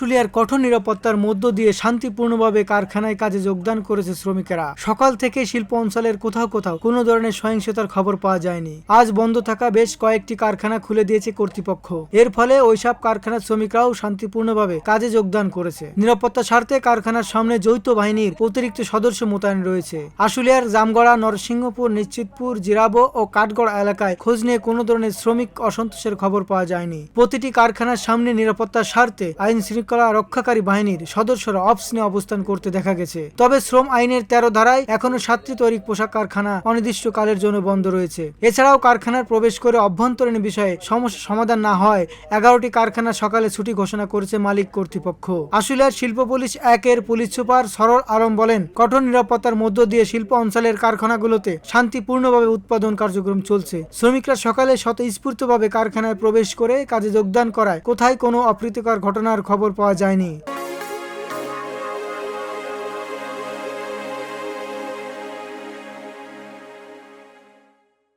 আশুলিয়ার কঠোর নিরাপত্তার মধ্য দিয়ে শান্তিপূর্ণভাবে কারখানায় কাজে যোগদান করেছে শ্রমিকেরা। সকাল থেকে শিল্প অঞ্চলের কোথাও কোথাও কোনো ধরনের সহিংসতার খবর পাওয়া যায়নি। আজ বন্ধ থাকা বেশ কয়েকটি কারখানা খুলে দিয়েছে কর্তৃপক্ষ। এর ফলে ওইসব কারখানার শ্রমিকরাও শান্তিপূর্ণভাবে কাজে যোগদান করেছে। নিরাপত্তা স্বার্থে কারখানার সামনে যৌথ বাহিনীর অতিরিক্ত সদস্য মোতায়েন রয়েছে। আশুলিয়ার জামগড়া, নরসিংহপুর, নিশ্চিতপুর, জিরাবো ও কাঠগড় এলাকায় খোঁজ নিয়ে কোনো ধরনের শ্রমিক অসন্তোষের খবর পাওয়া যায়নি। প্রতিটি কারখানার সামনে নিরাপত্তার স্বার্থে আইন রক্ষাকারী বাহিনীর সদস্যরা অপসনে অবস্থান করতে দেখা গেছে। তবে শ্রম আইনের তেরো ধারায় এখনও সাতটি তৈরি পোশাক কারখানা অনির্দিষ্টকালের জন্য বন্ধ রয়েছে। এছাড়াও কারখানার প্রবেশ করে অভ্যন্তরীণ বিষয়ে সমস্যা সমাধান না হয় এগারোটি কারখানা সকালে ছুটি ঘোষণা করেছে মালিক কর্তৃপক্ষ। আশুলিয়ার শিল্প পুলিশ একের পুলিশ সুপার সরল আলম বলেন, কঠোর নিরাপত্তার মধ্য দিয়ে শিল্প অঞ্চলের কারখানাগুলোতে শান্তিপূর্ণভাবে উৎপাদন কার্যক্রম চলছে। শ্রমিকরা সকালে স্বতঃস্ফূর্তভাবে কারখানায় প্রবেশ করে কাজে যোগদান করায় কোথায় কোনো অপ্রীতিকর ঘটনার খবর পাওয়া যায়নি।